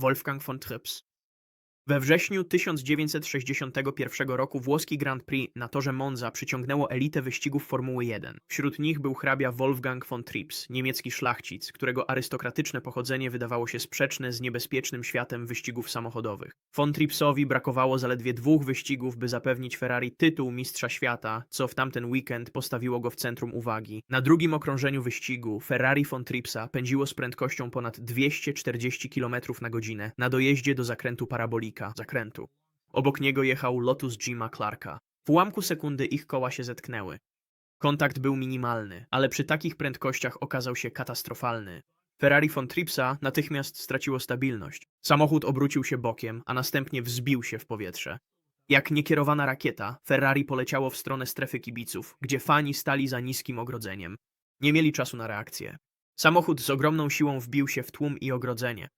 Wolfgang von Trips. We wrześniu 1961 roku włoski Grand Prix na torze Monza przyciągnęło elitę wyścigów Formuły 1. Wśród nich był hrabia Wolfgang von Trips, niemiecki szlachcic, którego arystokratyczne pochodzenie wydawało się sprzeczne z niebezpiecznym światem wyścigów samochodowych. Von Tripsowi brakowało zaledwie dwóch wyścigów, by zapewnić Ferrari tytuł mistrza świata, co w tamten weekend postawiło go w centrum uwagi. Na drugim okrążeniu wyścigu Ferrari von Tripsa pędziło z prędkością ponad 240 km na godzinę na dojeździe do zakrętu parabolika zakrętu. Obok niego jechał Lotus Jima Clarka. W ułamku sekundy ich koła się zetknęły. Kontakt był minimalny, ale przy takich prędkościach okazał się katastrofalny. Ferrari von Tripsa natychmiast straciło stabilność. Samochód obrócił się bokiem, a następnie wzbił się w powietrze. Jak niekierowana rakieta, Ferrari poleciało w stronę strefy kibiców, gdzie fani stali za niskim ogrodzeniem. Nie mieli czasu na reakcję. Samochód z ogromną siłą wbił się w tłum i ogrodzenie.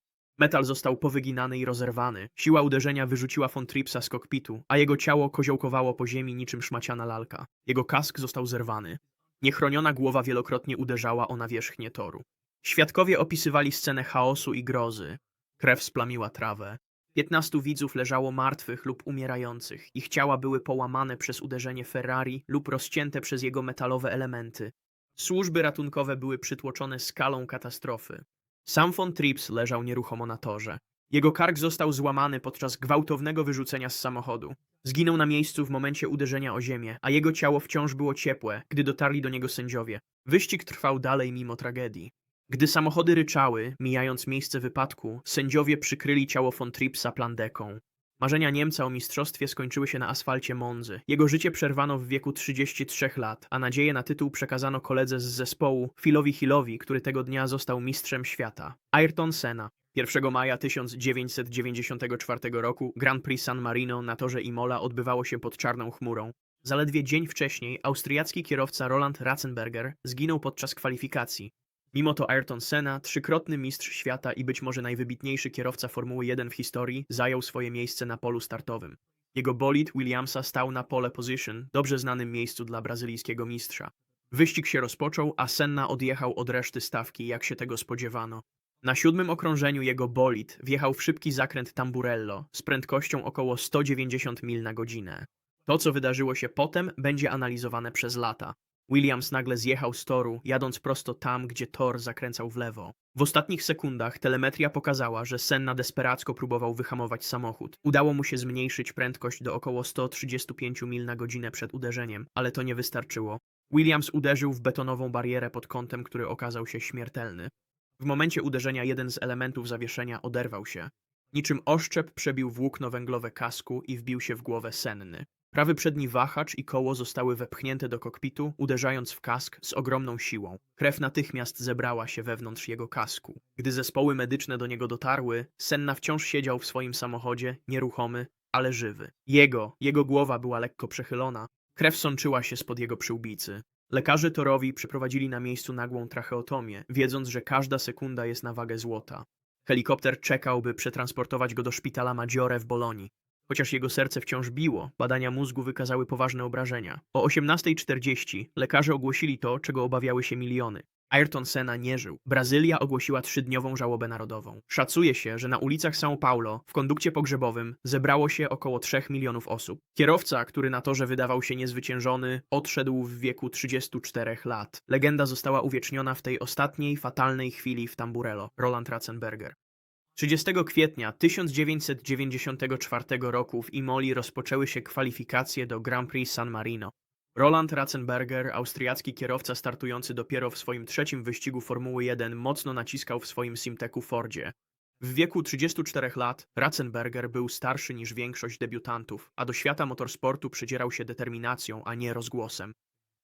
Metal został powyginany i rozerwany. Siła uderzenia wyrzuciła von Tripsa z kokpitu, a jego ciało koziołkowało po ziemi niczym szmaciana lalka. Jego kask został zerwany. Niechroniona głowa wielokrotnie uderzała o nawierzchnię toru. Świadkowie opisywali scenę chaosu i grozy. Krew splamiła trawę. Piętnastu widzów leżało martwych lub umierających. Ich ciała były połamane przez uderzenie Ferrari lub rozcięte przez jego metalowe elementy. Służby ratunkowe były przytłoczone skalą katastrofy. Sam von Trips leżał nieruchomo na torze. Jego kark został złamany podczas gwałtownego wyrzucenia z samochodu. Zginął na miejscu w momencie uderzenia o ziemię, a jego ciało wciąż było ciepłe, gdy dotarli do niego sędziowie. Wyścig trwał dalej mimo tragedii. Gdy samochody ryczały, mijając miejsce wypadku, sędziowie przykryli ciało von Tripsa plandeką. Marzenia Niemca o mistrzostwie skończyły się na asfalcie Monzy. Jego życie przerwano w wieku 33 lat, a nadzieję na tytuł przekazano koledze z zespołu, Philowi Hillowi, który tego dnia został mistrzem świata. Ayrton Senna. 1 maja 1994 roku Grand Prix San Marino na torze Imola odbywało się pod czarną chmurą. Zaledwie dzień wcześniej austriacki kierowca Roland Ratzenberger zginął podczas kwalifikacji. Mimo to Ayrton Senna, trzykrotny mistrz świata i być może najwybitniejszy kierowca Formuły 1 w historii, zajął swoje miejsce na polu startowym. Jego bolid Williamsa stał na pole position, dobrze znanym miejscu dla brazylijskiego mistrza. Wyścig się rozpoczął, a Senna odjechał od reszty stawki, jak się tego spodziewano. Na siódmym okrążeniu jego bolid wjechał w szybki zakręt Tamburello z prędkością około 190 mil na godzinę. To, co wydarzyło się potem, będzie analizowane przez lata. Williams nagle zjechał z toru, jadąc prosto tam, gdzie tor zakręcał w lewo. W ostatnich sekundach telemetria pokazała, że Senna desperacko próbował wyhamować samochód. Udało mu się zmniejszyć prędkość do około 135 mil na godzinę przed uderzeniem, ale to nie wystarczyło. Williams uderzył w betonową barierę pod kątem, który okazał się śmiertelny. W momencie uderzenia jeden z elementów zawieszenia oderwał się. Niczym oszczep przebił włókno węglowe kasku i wbił się w głowę Senny. Prawy przedni wahacz i koło zostały wepchnięte do kokpitu, uderzając w kask z ogromną siłą. Krew natychmiast zebrała się wewnątrz jego kasku. Gdy zespoły medyczne do niego dotarły, Senna wciąż siedział w swoim samochodzie, nieruchomy, ale żywy. Jego, jego głowa była lekko przechylona. Krew sączyła się spod jego przyłbicy. Lekarze torowi przeprowadzili na miejscu nagłą tracheotomię, wiedząc, że każda sekunda jest na wagę złota. Helikopter czekał, by przetransportować go do szpitala Maggiore w Bolonii. Chociaż jego serce wciąż biło, badania mózgu wykazały poważne obrażenia. O 18.40 lekarze ogłosili to, czego obawiały się miliony. Ayrton Senna nie żył. Brazylia ogłosiła trzydniową żałobę narodową. Szacuje się, że na ulicach São Paulo, w kondukcie pogrzebowym, zebrało się około 3 milionów osób. Kierowca, który na torze wydawał się niezwyciężony, odszedł w wieku 34 lat. Legenda została uwieczniona w tej ostatniej, fatalnej chwili w Tamburello. Roland Ratzenberger. 30 kwietnia 1994 roku w Imoli rozpoczęły się kwalifikacje do Grand Prix San Marino. Roland Ratzenberger, austriacki kierowca startujący dopiero w swoim trzecim wyścigu Formuły 1, mocno naciskał w swoim Simteku Fordzie. W wieku 34 lat Ratzenberger był starszy niż większość debiutantów, a do świata motorsportu przydzierał się determinacją, a nie rozgłosem.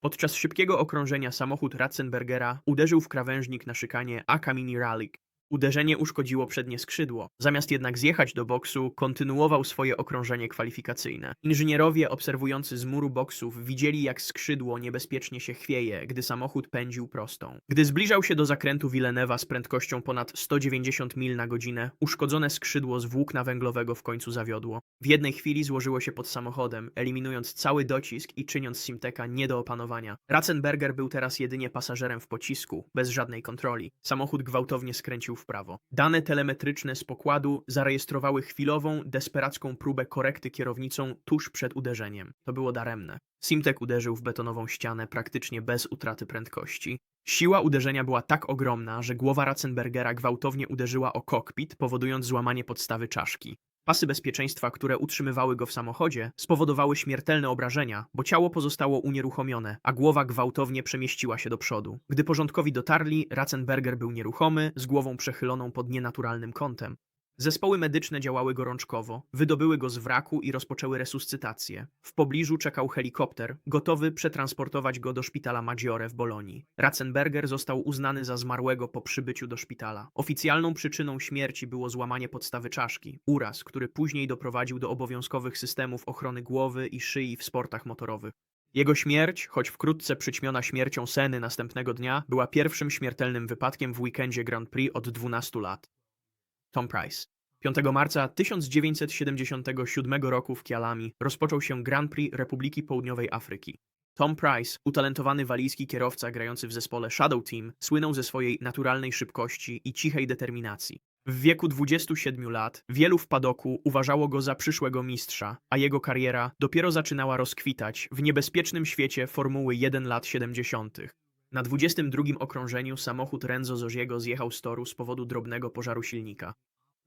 Podczas szybkiego okrążenia samochód Ratzenbergera uderzył w krawężnik na szykanie Akamini Ralik. Uderzenie uszkodziło przednie skrzydło. Zamiast jednak zjechać do boksu, kontynuował swoje okrążenie kwalifikacyjne. Inżynierowie obserwujący z muru boksów widzieli, jak skrzydło niebezpiecznie się chwieje, gdy samochód pędził prostą. Gdy zbliżał się do zakrętu Villeneuva z prędkością ponad 190 mil na godzinę, uszkodzone skrzydło z włókna węglowego w końcu zawiodło. W jednej chwili złożyło się pod samochodem, eliminując cały docisk i czyniąc Simteka nie do opanowania. Ratzenberger był teraz jedynie pasażerem w pocisku, bez żadnej kontroli. Samochód gwałtownie skręcił w prawo. Dane telemetryczne z pokładu zarejestrowały chwilową, desperacką próbę korekty kierownicą tuż przed uderzeniem. To było daremne. Simtek uderzył w betonową ścianę praktycznie bez utraty prędkości. Siła uderzenia była tak ogromna, że głowa Ratzenbergera gwałtownie uderzyła o kokpit, powodując złamanie podstawy czaszki. Pasy bezpieczeństwa, które utrzymywały go w samochodzie, spowodowały śmiertelne obrażenia, bo ciało pozostało unieruchomione, a głowa gwałtownie przemieściła się do przodu. Gdy porządkowi dotarli, Ratzenberger był nieruchomy, z głową przechyloną pod nienaturalnym kątem. Zespoły medyczne działały gorączkowo, wydobyły go z wraku i rozpoczęły resuscytację. W pobliżu czekał helikopter, gotowy przetransportować go do szpitala Maggiore w Bolonii. Ratzenberger został uznany za zmarłego po przybyciu do szpitala. Oficjalną przyczyną śmierci było złamanie podstawy czaszki, uraz, który później doprowadził do obowiązkowych systemów ochrony głowy i szyi w sportach motorowych. Jego śmierć, choć wkrótce przyćmiona śmiercią Seny następnego dnia, była pierwszym śmiertelnym wypadkiem w weekendzie Grand Prix od 12 lat. Tom Price. 5 marca 1977 roku w Kialami rozpoczął się Grand Prix Republiki Południowej Afryki. Tom Price, utalentowany walijski kierowca grający w zespole Shadow Team, słynął ze swojej naturalnej szybkości i cichej determinacji. W wieku 27 lat wielu w padoku uważało go za przyszłego mistrza, a jego kariera dopiero zaczynała rozkwitać w niebezpiecznym świecie Formuły 1 lat 70. Na 22 okrążeniu samochód Renzo Zoziego zjechał z toru z powodu drobnego pożaru silnika.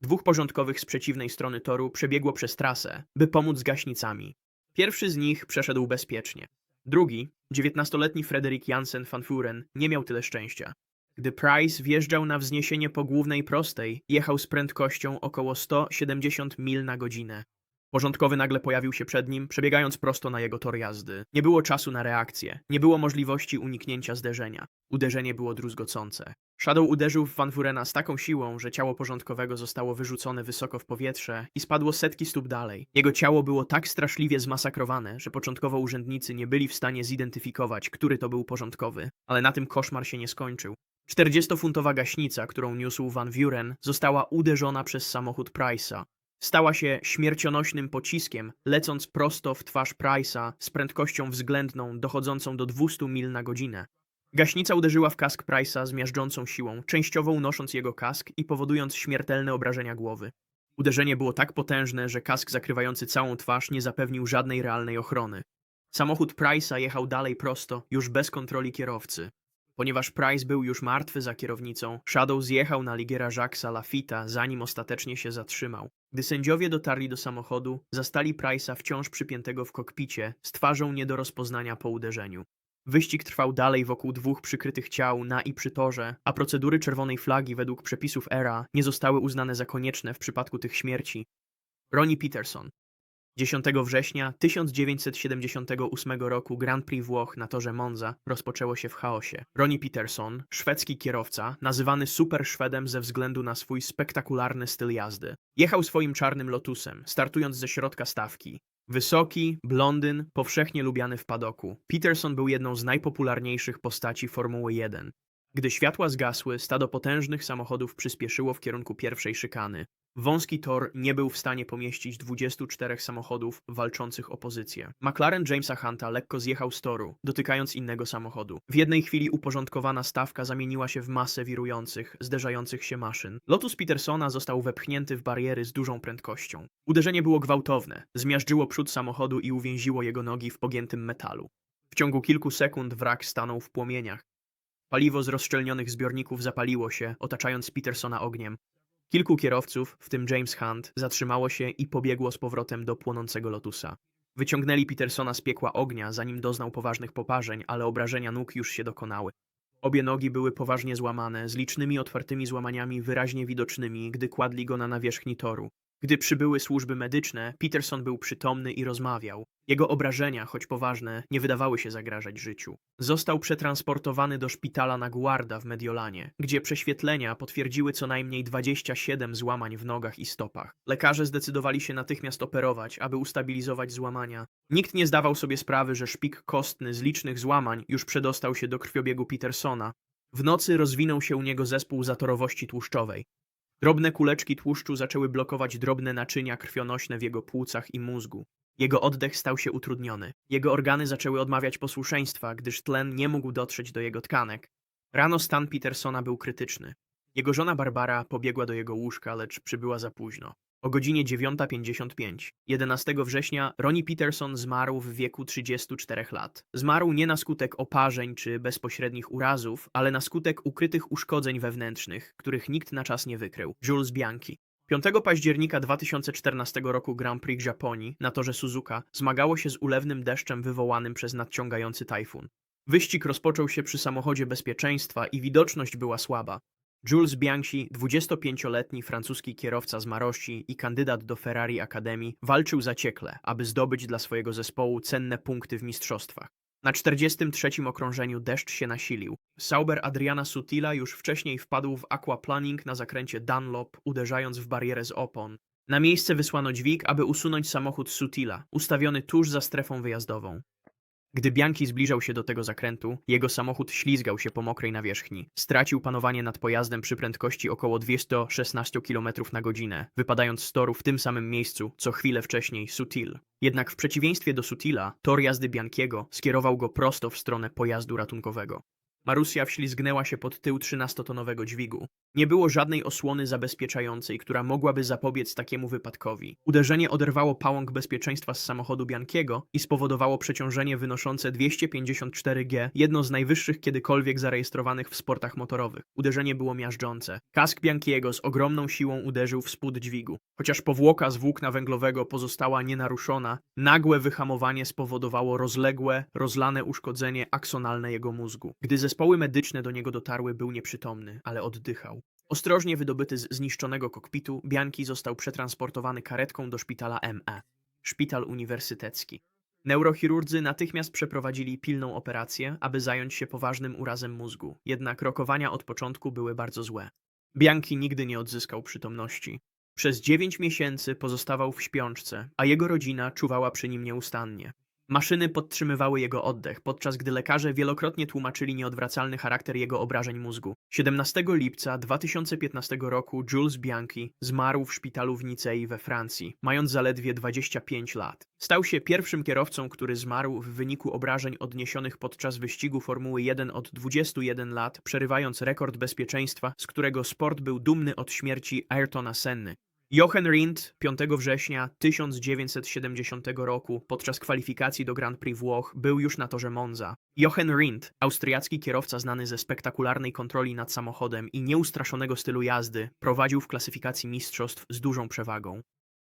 Dwóch porządkowych z przeciwnej strony toru przebiegło przez trasę, by pomóc z gaśnicami. Pierwszy z nich przeszedł bezpiecznie. Drugi, 19-letni Frederik Jansen van Furen, nie miał tyle szczęścia. Gdy Price wjeżdżał na wzniesienie po głównej prostej, jechał z prędkością około 170 mil na godzinę. Porządkowy nagle pojawił się przed nim, przebiegając prosto na jego tor jazdy. Nie było czasu na reakcję, nie było możliwości uniknięcia zderzenia. Uderzenie było druzgocące. Shadow uderzył w Van Furena z taką siłą, że ciało porządkowego zostało wyrzucone wysoko w powietrze i spadło setki stóp dalej. Jego ciało było tak straszliwie zmasakrowane, że początkowo urzędnicy nie byli w stanie zidentyfikować, który to był porządkowy. Ale na tym koszmar się nie skończył. 40-funtowa gaśnica, którą niósł Van Vuren, została uderzona przez samochód Price'a. Stała się śmiercionośnym pociskiem, lecąc prosto w twarz Price'a z prędkością względną dochodzącą do 200 mil na godzinę. Gaśnica uderzyła w kask Price'a z miażdżącą siłą, częściowo unosząc jego kask i powodując śmiertelne obrażenia głowy. Uderzenie było tak potężne, że kask zakrywający całą twarz nie zapewnił żadnej realnej ochrony. Samochód Price'a jechał dalej prosto, już bez kontroli kierowcy. Ponieważ Price był już martwy za kierownicą, Shadow zjechał na ligiera Jacques'a Lafita, zanim ostatecznie się zatrzymał. Gdy sędziowie dotarli do samochodu, zastali Price'a wciąż przypiętego w kokpicie, z twarzą nie do rozpoznania po uderzeniu. Wyścig trwał dalej wokół dwóch przykrytych ciał na i przy torze, a procedury czerwonej flagi według przepisów ERA nie zostały uznane za konieczne w przypadku tych śmierci. Ronnie Peterson 10 września 1978 roku Grand Prix Włoch na torze Monza rozpoczęło się w chaosie. Ronnie Peterson, szwedzki kierowca, nazywany Super Szwedem ze względu na swój spektakularny styl jazdy, jechał swoim czarnym Lotusem, startując ze środka stawki. Wysoki, blondyn, powszechnie lubiany w padoku. Peterson był jedną z najpopularniejszych postaci Formuły 1. Gdy światła zgasły, stado potężnych samochodów przyspieszyło w kierunku pierwszej szykany. Wąski tor nie był w stanie pomieścić 24 samochodów walczących o pozycję. McLaren Jamesa Hunta lekko zjechał z toru, dotykając innego samochodu. W jednej chwili uporządkowana stawka zamieniła się w masę wirujących, zderzających się maszyn. Lotus Petersona został wepchnięty w bariery z dużą prędkością. Uderzenie było gwałtowne, zmiażdżyło przód samochodu i uwięziło jego nogi w pogiętym metalu. W ciągu kilku sekund wrak stanął w płomieniach. Paliwo z rozszczelnionych zbiorników zapaliło się, otaczając Petersona ogniem. Kilku kierowców, w tym James Hunt, zatrzymało się i pobiegło z powrotem do płonącego Lotusa. Wyciągnęli Petersona z piekła ognia, zanim doznał poważnych poparzeń, ale obrażenia nóg już się dokonały. Obie nogi były poważnie złamane, z licznymi otwartymi złamaniami wyraźnie widocznymi, gdy kładli go na nawierzchni toru. Gdy przybyły służby medyczne, Peterson był przytomny i rozmawiał. Jego obrażenia, choć poważne, nie wydawały się zagrażać życiu. Został przetransportowany do szpitala na Guarda w Mediolanie, gdzie prześwietlenia potwierdziły co najmniej 27 złamań w nogach i stopach. Lekarze zdecydowali się natychmiast operować, aby ustabilizować złamania. Nikt nie zdawał sobie sprawy, że szpik kostny z licznych złamań już przedostał się do krwiobiegu Petersona. W nocy rozwinął się u niego zespół zatorowości tłuszczowej. Drobne kuleczki tłuszczu zaczęły blokować drobne naczynia krwionośne w jego płucach i mózgu. Jego oddech stał się utrudniony. Jego organy zaczęły odmawiać posłuszeństwa, gdyż tlen nie mógł dotrzeć do jego tkanek. Rano stan Petersona był krytyczny. Jego żona Barbara pobiegła do jego łóżka, lecz przybyła za późno. O godzinie 9.55, 11 września, Ronnie Peterson zmarł w wieku 34 lat. Zmarł nie na skutek oparzeń czy bezpośrednich urazów, ale na skutek ukrytych uszkodzeń wewnętrznych, których nikt na czas nie wykrył. Jules Bianchi. 5 października 2014 roku Grand Prix Japonii na torze Suzuka zmagało się z ulewnym deszczem wywołanym przez nadciągający tajfun. Wyścig rozpoczął się przy samochodzie bezpieczeństwa i widoczność była słaba. Jules Bianchi, 25-letni francuski kierowca z Marości i kandydat do Ferrari Academy, walczył zaciekle, aby zdobyć dla swojego zespołu cenne punkty w mistrzostwach. Na 43. okrążeniu deszcz się nasilił. Sauber Adriana Sutila już wcześniej wpadł w aquaplaning na zakręcie Dunlop, uderzając w barierę z opon. Na miejsce wysłano dźwig, aby usunąć samochód Sutila, ustawiony tuż za strefą wyjazdową. Gdy Bianchi zbliżał się do tego zakrętu, jego samochód ślizgał się po mokrej nawierzchni. Stracił panowanie nad pojazdem przy prędkości około 216 km na godzinę, wypadając z toru w tym samym miejscu, co chwilę wcześniej Sutil. Jednak w przeciwieństwie do Sutila, tor jazdy Bianchiego skierował go prosto w stronę pojazdu ratunkowego. Marussia wślizgnęła się pod tył 13-tonowego dźwigu. Nie było żadnej osłony zabezpieczającej, która mogłaby zapobiec takiemu wypadkowi. Uderzenie oderwało pałąk bezpieczeństwa z samochodu Bianchiego i spowodowało przeciążenie wynoszące 254 G, jedno z najwyższych kiedykolwiek zarejestrowanych w sportach motorowych. Uderzenie było miażdżące. Kask Bianchiego z ogromną siłą uderzył w spód dźwigu. Chociaż powłoka z włókna węglowego pozostała nienaruszona, nagłe wyhamowanie spowodowało rozległe, rozlane uszkodzenie aksonalne jego mózgu. Gdy zespoły medyczne do niego dotarły, był nieprzytomny, ale oddychał. Ostrożnie wydobyty z zniszczonego kokpitu, Bianchi został przetransportowany karetką do szpitala ME. Szpital uniwersytecki. Neurochirurdzy natychmiast przeprowadzili pilną operację, aby zająć się poważnym urazem mózgu, jednak rokowania od początku były bardzo złe. Bianchi nigdy nie odzyskał przytomności. Przez dziewięć miesięcy pozostawał w śpiączce, a jego rodzina czuwała przy nim nieustannie. Maszyny podtrzymywały jego oddech, podczas gdy lekarze wielokrotnie tłumaczyli nieodwracalny charakter jego obrażeń mózgu. 17 lipca 2015 roku Jules Bianchi zmarł w szpitalu w Nicei we Francji, mając zaledwie 25 lat. Stał się pierwszym kierowcą, który zmarł w wyniku obrażeń odniesionych podczas wyścigu Formuły 1 od 21 lat, przerywając rekord bezpieczeństwa, z którego sport był dumny od śmierci Ayrtona Senny. Jochen Rindt 5 września 1970 roku podczas kwalifikacji do Grand Prix Włoch był już na torze Monza. Jochen Rindt, austriacki kierowca znany ze spektakularnej kontroli nad samochodem i nieustraszonego stylu jazdy, prowadził w klasyfikacji mistrzostw z dużą przewagą.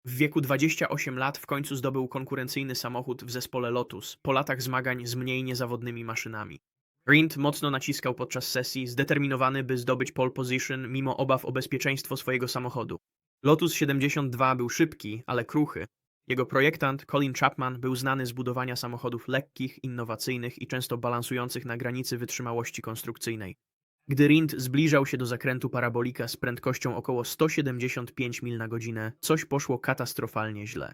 W wieku 28 lat w końcu zdobył konkurencyjny samochód w zespole Lotus, po latach zmagań z mniej niezawodnymi maszynami. Rindt mocno naciskał podczas sesji, zdeterminowany by zdobyć pole position mimo obaw o bezpieczeństwo swojego samochodu. Lotus 72 był szybki, ale kruchy. Jego projektant, Colin Chapman, był znany z budowania samochodów lekkich, innowacyjnych i często balansujących na granicy wytrzymałości konstrukcyjnej. Gdy Rindt zbliżał się do zakrętu parabolika z prędkością około 175 mil na godzinę, coś poszło katastrofalnie źle.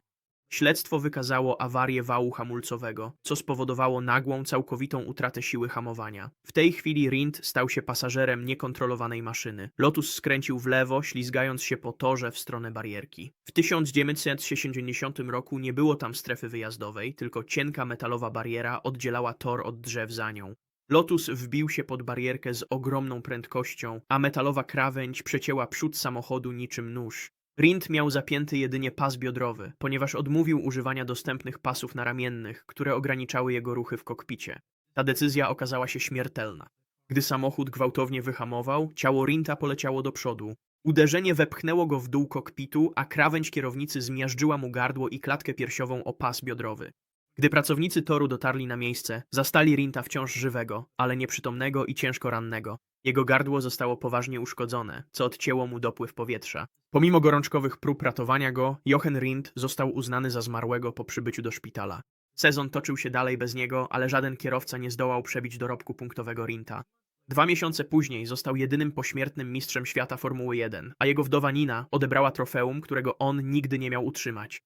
Śledztwo wykazało awarię wału hamulcowego, co spowodowało nagłą, całkowitą utratę siły hamowania. W tej chwili Rindt stał się pasażerem niekontrolowanej maszyny. Lotus skręcił w lewo, ślizgając się po torze w stronę barierki. W 1970 roku nie było tam strefy wyjazdowej, tylko cienka metalowa bariera oddzielała tor od drzew za nią. Lotus wbił się pod barierkę z ogromną prędkością, a metalowa krawędź przecięła przód samochodu niczym nóż. Rindt miał zapięty jedynie pas biodrowy, ponieważ odmówił używania dostępnych pasów naramiennych, które ograniczały jego ruchy w kokpicie. Ta decyzja okazała się śmiertelna. Gdy samochód gwałtownie wyhamował, ciało Rinta poleciało do przodu. Uderzenie wepchnęło go w dół kokpitu, a krawędź kierownicy zmiażdżyła mu gardło i klatkę piersiową o pas biodrowy. Gdy pracownicy toru dotarli na miejsce, zastali Rinta wciąż żywego, ale nieprzytomnego i ciężko rannego. Jego gardło zostało poważnie uszkodzone, co odcięło mu dopływ powietrza. Pomimo gorączkowych prób ratowania go, Jochen Rindt został uznany za zmarłego po przybyciu do szpitala. Sezon toczył się dalej bez niego, ale żaden kierowca nie zdołał przebić dorobku punktowego Rinta. Dwa miesiące później został jedynym pośmiertnym mistrzem świata Formuły 1, a jego wdowa Nina odebrała trofeum, którego on nigdy nie miał utrzymać.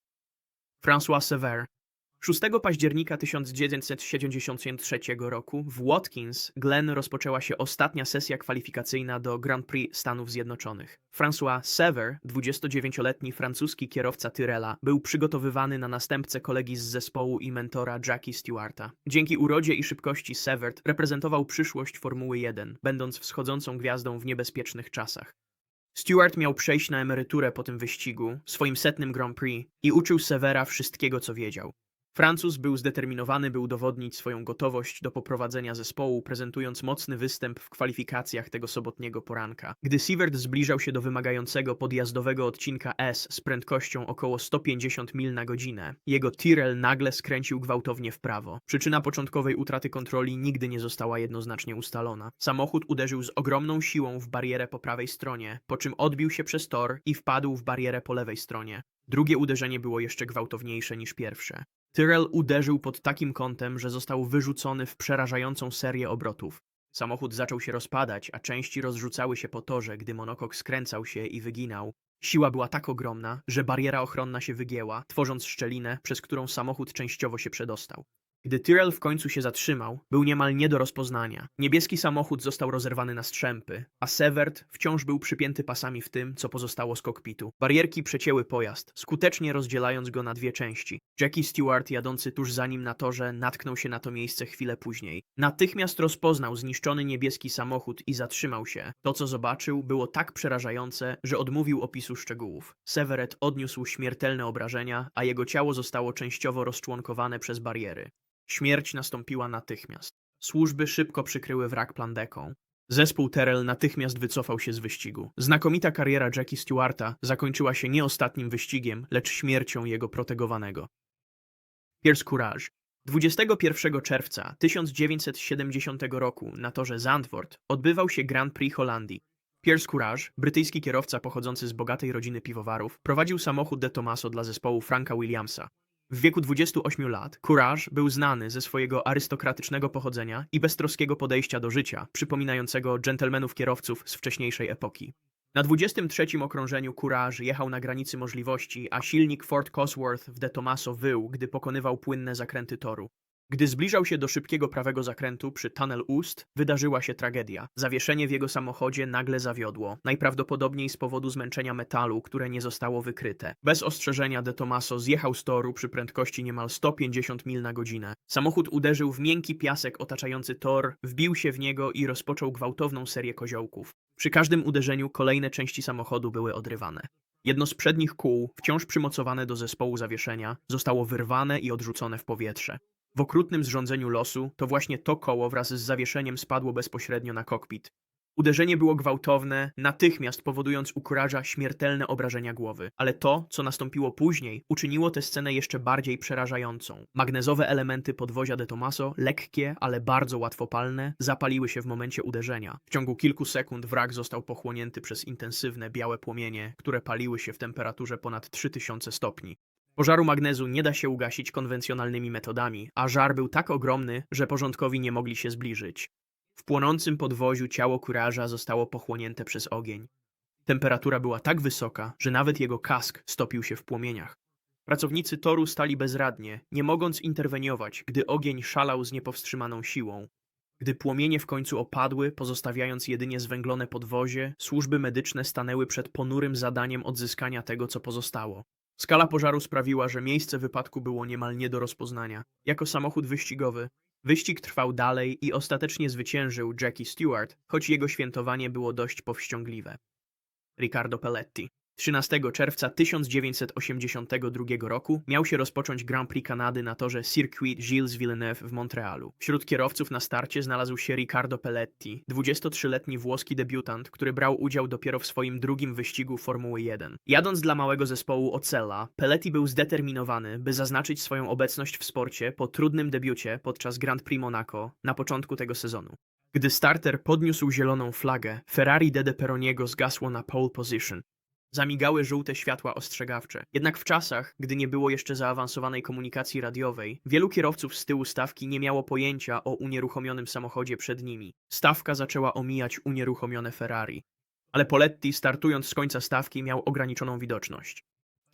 François Sever 6 października 1973 roku w Watkins, Glen rozpoczęła się ostatnia sesja kwalifikacyjna do Grand Prix Stanów Zjednoczonych. François Sever, 29-letni francuski kierowca Tyrella, był przygotowywany na następcę kolegi z zespołu i mentora Jackie Stewarta. Dzięki urodzie i szybkości Severt reprezentował przyszłość Formuły 1, będąc wschodzącą gwiazdą w niebezpiecznych czasach. Stewart miał przejść na emeryturę po tym wyścigu, swoim setnym Grand Prix, i uczył Severa wszystkiego, co wiedział. Francuz był zdeterminowany, by udowodnić swoją gotowość do poprowadzenia zespołu, prezentując mocny występ w kwalifikacjach tego sobotniego poranka. Gdy Sievert zbliżał się do wymagającego podjazdowego odcinka S z prędkością około 150 mil na godzinę, jego Tyrrell nagle skręcił gwałtownie w prawo. Przyczyna początkowej utraty kontroli nigdy nie została jednoznacznie ustalona. Samochód uderzył z ogromną siłą w barierę po prawej stronie, po czym odbił się przez tor i wpadł w barierę po lewej stronie. Drugie uderzenie było jeszcze gwałtowniejsze niż pierwsze. Tyrrell uderzył pod takim kątem, że został wyrzucony w przerażającą serię obrotów. Samochód zaczął się rozpadać, a części rozrzucały się po torze, gdy monokok skręcał się i wyginał. Siła była tak ogromna, że bariera ochronna się wygięła, tworząc szczelinę, przez którą samochód częściowo się przedostał. Gdy Tyrrell w końcu się zatrzymał, był niemal nie do rozpoznania. Niebieski samochód został rozerwany na strzępy, a Severt wciąż był przypięty pasami w tym, co pozostało z kokpitu. Barierki przecięły pojazd, skutecznie rozdzielając go na dwie części. Jackie Stewart, jadący tuż za nim na torze, natknął się na to miejsce chwilę później. Natychmiast rozpoznał zniszczony niebieski samochód i zatrzymał się. To, co zobaczył, było tak przerażające, że odmówił opisu szczegółów. Severet odniósł śmiertelne obrażenia, a jego ciało zostało częściowo rozczłonkowane przez bariery. Śmierć nastąpiła natychmiast. Służby szybko przykryły wrak plandeką. Zespół Terrell natychmiast wycofał się z wyścigu. Znakomita kariera Jackie Stewarta zakończyła się nie ostatnim wyścigiem, lecz śmiercią jego protegowanego. Pierce Courage. 21 czerwca 1970 roku na torze Zandvoort odbywał się Grand Prix Holandii. Pierce Courage, brytyjski kierowca pochodzący z bogatej rodziny piwowarów, prowadził samochód De Tomaso dla zespołu Franka Williamsa. W wieku 28 lat Courage był znany ze swojego arystokratycznego pochodzenia i beztroskiego podejścia do życia, przypominającego dżentelmenów kierowców z wcześniejszej epoki. Na 23 okrążeniu Courage jechał na granicy możliwości, a silnik Ford Cosworth w De Tomaso wył, gdy pokonywał płynne zakręty toru. Gdy zbliżał się do szybkiego prawego zakrętu przy Tunnel Ust, wydarzyła się tragedia. Zawieszenie w jego samochodzie nagle zawiodło, najprawdopodobniej z powodu zmęczenia metalu, które nie zostało wykryte. Bez ostrzeżenia De Tomaso zjechał z toru przy prędkości niemal 150 mil na godzinę. Samochód uderzył w miękki piasek otaczający tor, wbił się w niego i rozpoczął gwałtowną serię koziołków. Przy każdym uderzeniu kolejne części samochodu były odrywane. Jedno z przednich kół, wciąż przymocowane do zespołu zawieszenia, zostało wyrwane i odrzucone w powietrze. W okrutnym zrządzeniu losu to właśnie to koło wraz z zawieszeniem spadło bezpośrednio na kokpit. Uderzenie było gwałtowne, natychmiast powodując u Courage'a śmiertelne obrażenia głowy. Ale to, co nastąpiło później, uczyniło tę scenę jeszcze bardziej przerażającą. Magnezowe elementy podwozia de Tomaso, lekkie, ale bardzo łatwopalne, zapaliły się w momencie uderzenia. W ciągu kilku sekund wrak został pochłonięty przez intensywne białe płomienie, które paliły się w temperaturze ponad 3000 stopni. Pożaru magnezu nie da się ugasić konwencjonalnymi metodami, a żar był tak ogromny, że porządkowi nie mogli się zbliżyć. W płonącym podwoziu ciało kuraża zostało pochłonięte przez ogień. Temperatura była tak wysoka, że nawet jego kask stopił się w płomieniach. Pracownicy toru stali bezradnie, nie mogąc interweniować, gdy ogień szalał z niepowstrzymaną siłą. Gdy płomienie w końcu opadły, pozostawiając jedynie zwęglone podwozie, służby medyczne stanęły przed ponurym zadaniem odzyskania tego, co pozostało. Skala pożaru sprawiła, że miejsce wypadku było niemal nie do rozpoznania. Jako samochód wyścigowy, wyścig trwał dalej i ostatecznie zwyciężył Jackie Stewart, choć jego świętowanie było dość powściągliwe. Riccardo Pelletti 13 czerwca 1982 roku miał się rozpocząć Grand Prix Kanady na torze Circuit Gilles Villeneuve w Montrealu. Wśród kierowców na starcie znalazł się Riccardo Pelletti, 23-letni włoski debiutant, który brał udział dopiero w swoim drugim wyścigu Formuły 1. Jadąc dla małego zespołu Ocella, Pelletti był zdeterminowany, by zaznaczyć swoją obecność w sporcie po trudnym debiucie podczas Grand Prix Monaco na początku tego sezonu. Gdy starter podniósł zieloną flagę, Ferrari Dede Peroniego zgasło na pole position. Zamigały żółte światła ostrzegawcze. Jednak w czasach, gdy nie było jeszcze zaawansowanej komunikacji radiowej, wielu kierowców z tyłu stawki nie miało pojęcia o unieruchomionym samochodzie przed nimi. Stawka zaczęła omijać unieruchomione Ferrari. Ale Poletti, startując z końca stawki, miał ograniczoną widoczność.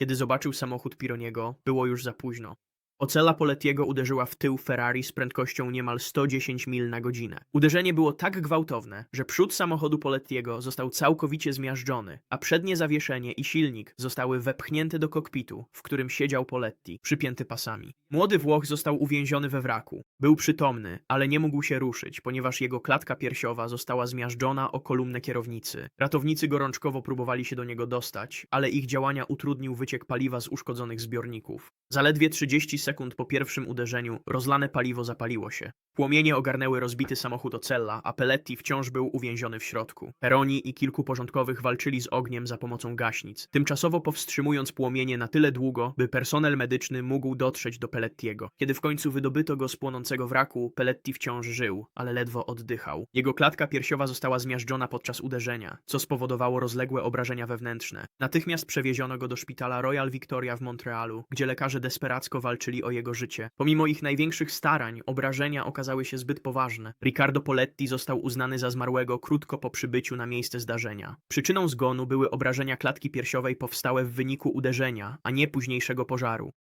Kiedy zobaczył samochód Pironiego, było już za późno. Ocela Poletiego uderzyła w tył Ferrari z prędkością niemal 110 mil na godzinę. Uderzenie było tak gwałtowne, że przód samochodu Poletiego został całkowicie zmiażdżony, a przednie zawieszenie i silnik zostały wepchnięte do kokpitu, w którym siedział Poletti, przypięty pasami. Młody Włoch został uwięziony we wraku. Był przytomny, ale nie mógł się ruszyć, ponieważ jego klatka piersiowa została zmiażdżona o kolumnę kierownicy. Ratownicy gorączkowo próbowali się do niego dostać, ale ich działania utrudnił wyciek paliwa z uszkodzonych zbiorników. Zaledwie 30 sekund po pierwszym uderzeniu rozlane paliwo zapaliło się. Płomienie ogarnęły rozbity samochód Ocella, a Peletti wciąż był uwięziony w środku. Peroni i kilku porządkowych walczyli z ogniem za pomocą gaśnic, tymczasowo powstrzymując płomienie na tyle długo, by personel medyczny mógł dotrzeć do Pelettiego. Kiedy w końcu wydobyto go z płonącego wraku, Peletti wciąż żył, ale ledwo oddychał. Jego klatka piersiowa została zmiażdżona podczas uderzenia, co spowodowało rozległe obrażenia wewnętrzne. Natychmiast przewieziono go do szpitala Royal Victoria w Montrealu, gdzie lekarze desperacko walczyli o jego życie. Pomimo ich największych starań, obrażenia okazały się zbyt poważne. Riccardo Poletti został uznany za zmarłego krótko po przybyciu na miejsce zdarzenia. Przyczyną zgonu były obrażenia klatki piersiowej powstałe w wyniku uderzenia, a nie późniejszego pożaru.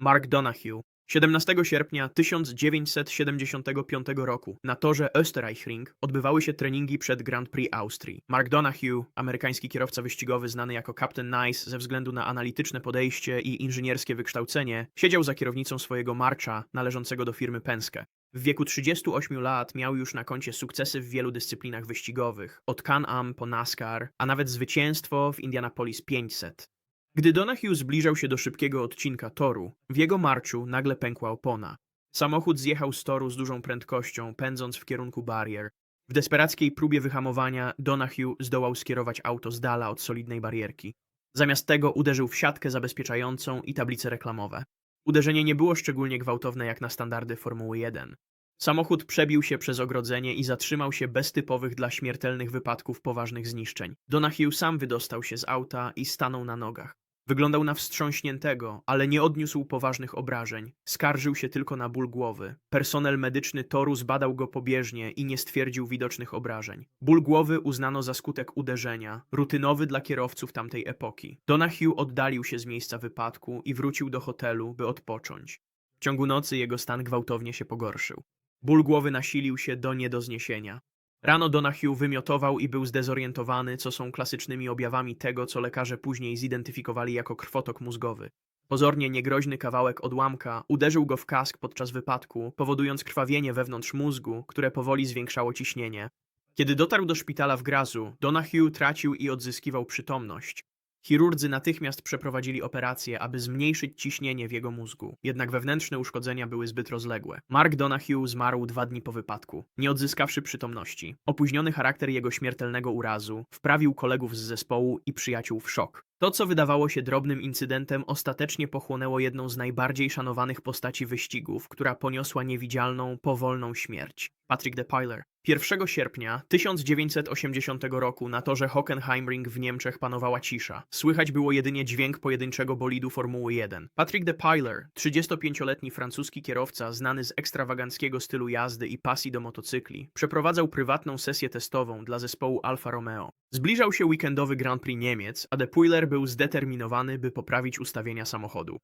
Mark Donahue 17 sierpnia 1975 roku na torze Österreichring odbywały się treningi przed Grand Prix Austrii. Mark Donahue, amerykański kierowca wyścigowy znany jako Captain Nice ze względu na analityczne podejście i inżynierskie wykształcenie, siedział za kierownicą swojego Marcha należącego do firmy Penske. W wieku 38 lat miał już na koncie sukcesy w wielu dyscyplinach wyścigowych, od Can-Am po NASCAR, a nawet zwycięstwo w Indianapolis 500. Gdy Donahue zbliżał się do szybkiego odcinka toru, w jego marciu nagle pękła opona. Samochód zjechał z toru z dużą prędkością, pędząc w kierunku barier. W desperackiej próbie wyhamowania Donahue zdołał skierować auto z dala od solidnej barierki. Zamiast tego uderzył w siatkę zabezpieczającą i tablice reklamowe. Uderzenie nie było szczególnie gwałtowne jak na standardy Formuły 1. Samochód przebił się przez ogrodzenie i zatrzymał się bez typowych dla śmiertelnych wypadków poważnych zniszczeń. Donahue sam wydostał się z auta i stanął na nogach. Wyglądał na wstrząśniętego, ale nie odniósł poważnych obrażeń. Skarżył się tylko na ból głowy. Personel medyczny toru zbadał go pobieżnie i nie stwierdził widocznych obrażeń. Ból głowy uznano za skutek uderzenia, rutynowy dla kierowców tamtej epoki. Donahue oddalił się z miejsca wypadku i wrócił do hotelu, by odpocząć. W ciągu nocy jego stan gwałtownie się pogorszył. Ból głowy nasilił się do nie do zniesienia. Rano Donahue wymiotował i był zdezorientowany, co są klasycznymi objawami tego, co lekarze później zidentyfikowali jako krwotok mózgowy. Pozornie niegroźny kawałek odłamka uderzył go w kask podczas wypadku, powodując krwawienie wewnątrz mózgu, które powoli zwiększało ciśnienie. Kiedy dotarł do szpitala w Grazu, Donahue tracił i odzyskiwał przytomność. Chirurdzy natychmiast przeprowadzili operację, aby zmniejszyć ciśnienie w jego mózgu, jednak wewnętrzne uszkodzenia były zbyt rozległe. Mark Donahue zmarł dwa dni po wypadku, nie odzyskawszy przytomności. Opóźniony charakter jego śmiertelnego urazu wprawił kolegów z zespołu i przyjaciół w szok. To, co wydawało się drobnym incydentem, ostatecznie pochłonęło jedną z najbardziej szanowanych postaci wyścigów, która poniosła niewidzialną, powolną śmierć. Patrick Depiler. 1 sierpnia 1980 roku na torze Hockenheimring w Niemczech panowała cisza. Słychać było jedynie dźwięk pojedynczego bolidu Formuły 1. Patrick Depiler, 35-letni francuski kierowca znany z ekstrawaganckiego stylu jazdy i pasji do motocykli, przeprowadzał prywatną sesję testową dla zespołu Alfa Romeo. Zbliżał się weekendowy Grand Prix Niemiec, a Depiler był zdeterminowany, by poprawić ustawienia samochodu.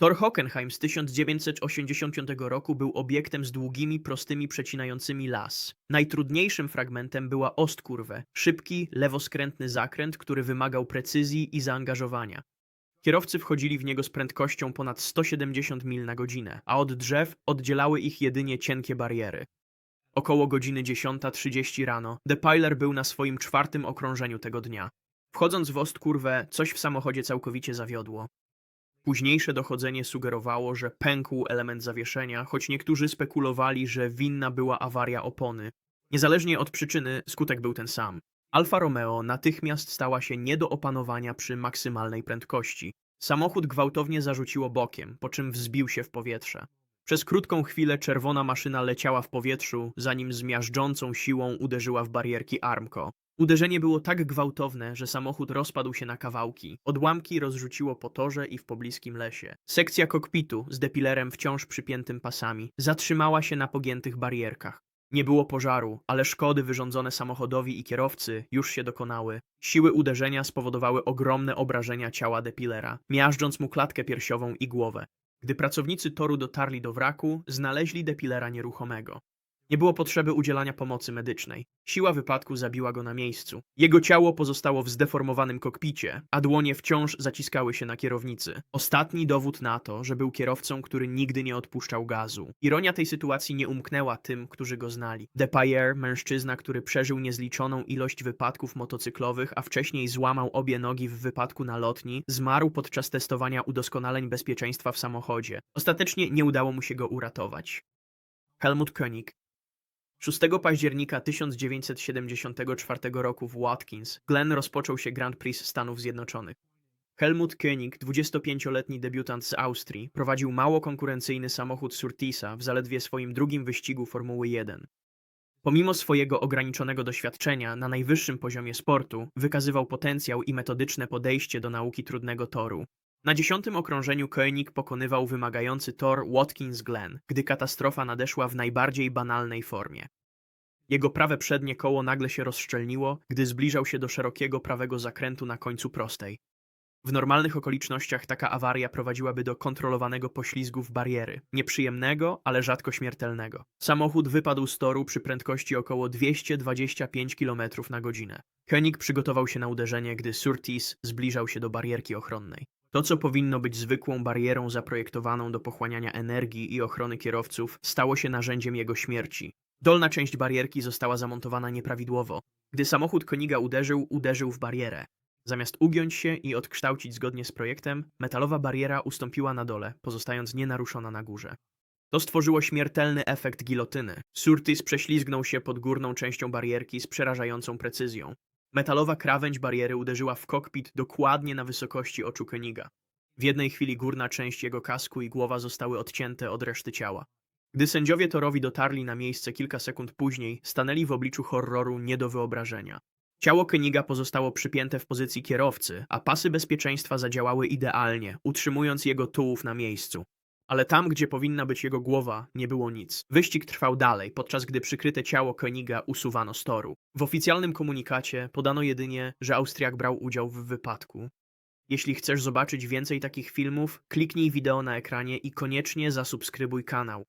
Tor Hockenheim z 1985 roku był obiektem z długimi, prostymi, przecinającymi las. Najtrudniejszym fragmentem była Ostkurve, szybki, lewoskrętny zakręt, który wymagał precyzji i zaangażowania. Kierowcy wchodzili w niego z prędkością ponad 170 mil na godzinę, a od drzew oddzielały ich jedynie cienkie bariery. Około godziny 10.30 rano Depiler był na swoim czwartym okrążeniu tego dnia. Wchodząc w Ostkurwę, coś w samochodzie całkowicie zawiodło. Późniejsze dochodzenie sugerowało, że pękł element zawieszenia, choć niektórzy spekulowali, że winna była awaria opony. Niezależnie od przyczyny, skutek był ten sam. Alfa Romeo natychmiast stała się nie do opanowania przy maksymalnej prędkości. Samochód gwałtownie zarzuciło bokiem, po czym wzbił się w powietrze. Przez krótką chwilę czerwona maszyna leciała w powietrzu, zanim z miażdżącą siłą uderzyła w barierki Armco. Uderzenie było tak gwałtowne, że samochód rozpadł się na kawałki. Odłamki rozrzuciło po torze i w pobliskim lesie. Sekcja kokpitu z depilerem wciąż przypiętym pasami zatrzymała się na pogiętych barierkach. Nie było pożaru, ale szkody wyrządzone samochodowi i kierowcy już się dokonały. Siły uderzenia spowodowały ogromne obrażenia ciała Depilera, miażdżąc mu klatkę piersiową i głowę. Gdy pracownicy toru dotarli do wraku, znaleźli Depilera nieruchomego. Nie było potrzeby udzielania pomocy medycznej. Siła wypadku zabiła go na miejscu. Jego ciało pozostało w zdeformowanym kokpicie, a dłonie wciąż zaciskały się na kierownicy. Ostatni dowód na to, że był kierowcą, który nigdy nie odpuszczał gazu. Ironia tej sytuacji nie umknęła tym, którzy go znali. Depayer, mężczyzna, który przeżył niezliczoną ilość wypadków motocyklowych, a wcześniej złamał obie nogi w wypadku na lotni, zmarł podczas testowania udoskonaleń bezpieczeństwa w samochodzie. Ostatecznie nie udało mu się go uratować. Helmut König 6 października 1974 roku w Watkins, Glen rozpoczął się Grand Prix Stanów Zjednoczonych. Helmut König, 25-letni debiutant z Austrii, prowadził mało konkurencyjny samochód Surteesa w zaledwie swoim drugim wyścigu Formuły 1. Pomimo swojego ograniczonego doświadczenia na najwyższym poziomie sportu, wykazywał potencjał i metodyczne podejście do nauki trudnego toru. Na dziesiątym okrążeniu Koenig pokonywał wymagający tor Watkins Glen, gdy katastrofa nadeszła w najbardziej banalnej formie. Jego prawe przednie koło nagle się rozszczelniło, gdy zbliżał się do szerokiego prawego zakrętu na końcu prostej. W normalnych okolicznościach taka awaria prowadziłaby do kontrolowanego poślizgu w bariery, nieprzyjemnego, ale rzadko śmiertelnego. Samochód wypadł z toru przy prędkości około 225 km na godzinę. Koenig przygotował się na uderzenie, gdy Surtees zbliżał się do barierki ochronnej. To, co powinno być zwykłą barierą zaprojektowaną do pochłaniania energii i ochrony kierowców, stało się narzędziem jego śmierci. Dolna część barierki została zamontowana nieprawidłowo. Gdy samochód Koniga uderzył, uderzył w barierę. Zamiast ugiąć się i odkształcić zgodnie z projektem, metalowa bariera ustąpiła na dole, pozostając nienaruszona na górze. To stworzyło śmiertelny efekt gilotyny. Surtis prześlizgnął się pod górną częścią barierki z przerażającą precyzją. Metalowa krawędź bariery uderzyła w kokpit dokładnie na wysokości oczu Königa. W jednej chwili górna część jego kasku i głowa zostały odcięte od reszty ciała. Gdy sędziowie torowi dotarli na miejsce kilka sekund później, stanęli w obliczu horroru nie do wyobrażenia. Ciało Königa pozostało przypięte w pozycji kierowcy, a pasy bezpieczeństwa zadziałały idealnie, utrzymując jego tułów na miejscu. Ale tam, gdzie powinna być jego głowa, nie było nic. Wyścig trwał dalej, podczas gdy przykryte ciało Königa usuwano z toru. W oficjalnym komunikacie podano jedynie, że Austriak brał udział w wypadku. Jeśli chcesz zobaczyć więcej takich filmów, kliknij wideo na ekranie i koniecznie zasubskrybuj kanał.